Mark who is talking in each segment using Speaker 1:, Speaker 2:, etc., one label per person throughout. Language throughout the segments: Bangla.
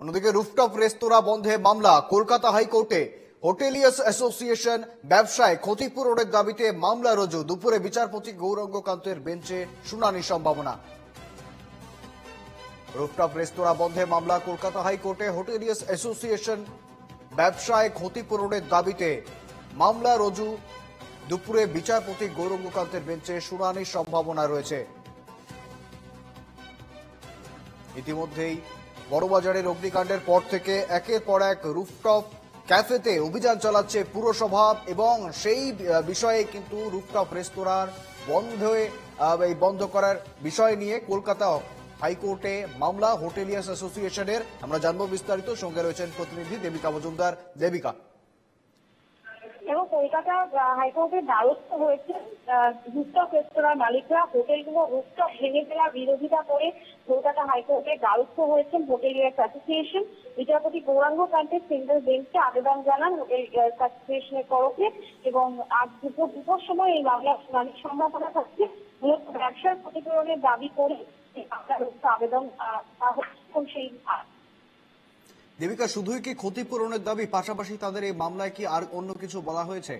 Speaker 1: অন্যদিকে রুফটপ রেস্তোরাঁ বন্ধে মামলা, কলকাতা হাইকোর্টে। হোটেলিয়াস অ্যাসোসিয়েশন ব্যবসায় ক্ষতিপূরণের দাবিতে মামলা রুজু। দুপুরে বিচারপতি গৌরাঙ্গ কান্তের বেঞ্চে শুনানির সম্ভাবনা। রুফটপ রেস্তোরাঁ বন্ধে মামলা, কলকাতা হাইকোর্টে হোটেলিয়াস অ্যাসোসিয়েশন ব্যবসায় ক্ষতিপূরণের দাবিতে মামলা রুজু। দুপুরে বিচারপতি গৌরঙ্গকান্তের বেঞ্চে শুনানির সম্ভাবনা রয়েছে। ইতিমধ্যেই বড়বাজারের অগ্নিকাণ্ডের পর থেকে একের পর এক রুফটপ ক্যাফেতে অভিযান চালাচ্ছে পুরসভা এবং সেই বিষয়ে কিন্তু রুফটপ রেস্তোরাঁর বন্ধ এই বন্ধ করার বিষয় নিয়ে কলকাতা হাইকোর্টে মামলা, হোটেলিয়ার্স অ্যাসোসিয়েশনের। আমরা জানব বিস্তারিত। সঙ্গে রয়েছেন প্রতিনিধি দেবিকা মজুমদার। দেবিকা
Speaker 2: এবং কলকাতা হাইকোর্টের দ্বারস্থ হয়েছে রুফটপ রেস্তোরাঁর মালিকরা। হোটেলগুলো রুফটপ ভেঙে ফেলার বিরোধিতা করে কলকাতা হাইকোর্টের দ্বারস্থ হয়েছেন হোটেলিয়ার্স অ্যাসোসিয়েশন। বিচারপতি গৌরাঙ্গ কান্তের সিঙ্গেল বেঞ্চে আবেদন জানান হোটেল অ্যাসোসিয়েশনের তরফে এবং আজ দুপুর দুপুর সময় এই মামলার শুনানির সম্ভাবনা থাকছে। মূলত ব্যবসার ক্ষতিপূরণের দাবি করে আবেদন সেই
Speaker 1: দেবিকা, শুধুই কি ক্ষতিপূরণের দাবি? পাশাপাশি তাদের এই মামলায় কি আর অন্য কিছু বলা হয়েছে?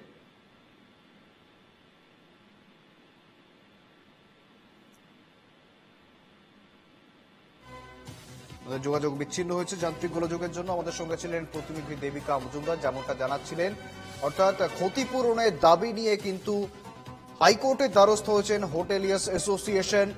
Speaker 1: যোগাযোগ বিচ্ছিন্ন হয়েছে যান্ত্রিক গোলযোগের জন্য। আমাদের সঙ্গে ছিলেন প্রতিনিধি দেবিকা মজুমদার, যেমনটা জানাচ্ছিলেন। অর্থাৎ ক্ষতিপূরণের দাবি নিয়ে কিন্তু হাইকোর্টের দ্বারস্থ হয়েছেন হোটেলিয়াস অ্যাসোসিয়েশন।